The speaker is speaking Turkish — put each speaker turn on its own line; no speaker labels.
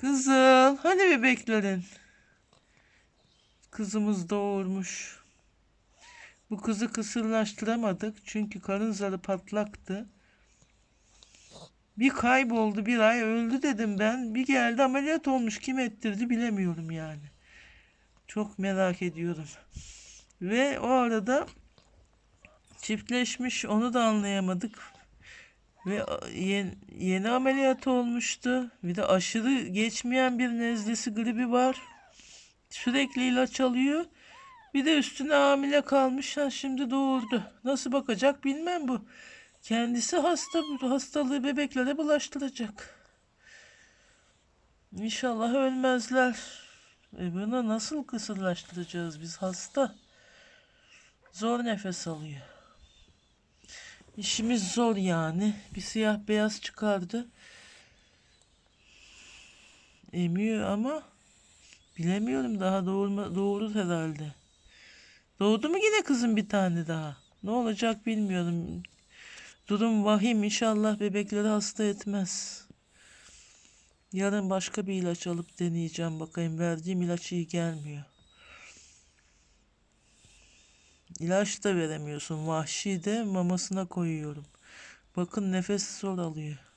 Kızım, hani bebeklerin? Kızımız doğurmuş. Bu kızı kısırlaştıramadık çünkü karın zarı patlaktı. Bir kayboldu, bir ay öldü dedim ben. Bir geldi ameliyat olmuş. Kim ettirdi bilemiyorum yani. Çok merak ediyorum. Ve o arada çiftleşmiş onu da anlayamadık. Ve yeni, yeni ameliyat olmuştu. Bir de aşırı geçmeyen bir nezlesi gribi var. Sürekli ilaç alıyor. Bir de üstüne hamile kalmış. Ha, şimdi doğurdu. Nasıl bakacak bilmem bu. Kendisi hasta. Hastalığı bebeklere bulaştıracak. İnşallah ölmezler. E bunu nasıl kısırlaştıracağız biz hasta? Zor nefes alıyor. İşimiz zor yani. Bir siyah beyaz çıkardı. Emiyor ama bilemiyorum daha doğurma, doğurur herhalde. Doğdu mu yine kızım bir tane daha? Ne olacak bilmiyorum. Durum vahim inşallah bebekleri hasta etmez. Yarın başka bir ilaç alıp deneyeceğim bakayım. Verdiğim ilaç iyi gelmiyor. İlaç da veremiyorsun. Vahşi de mamasına koyuyorum. Bakın nefes zor alıyor.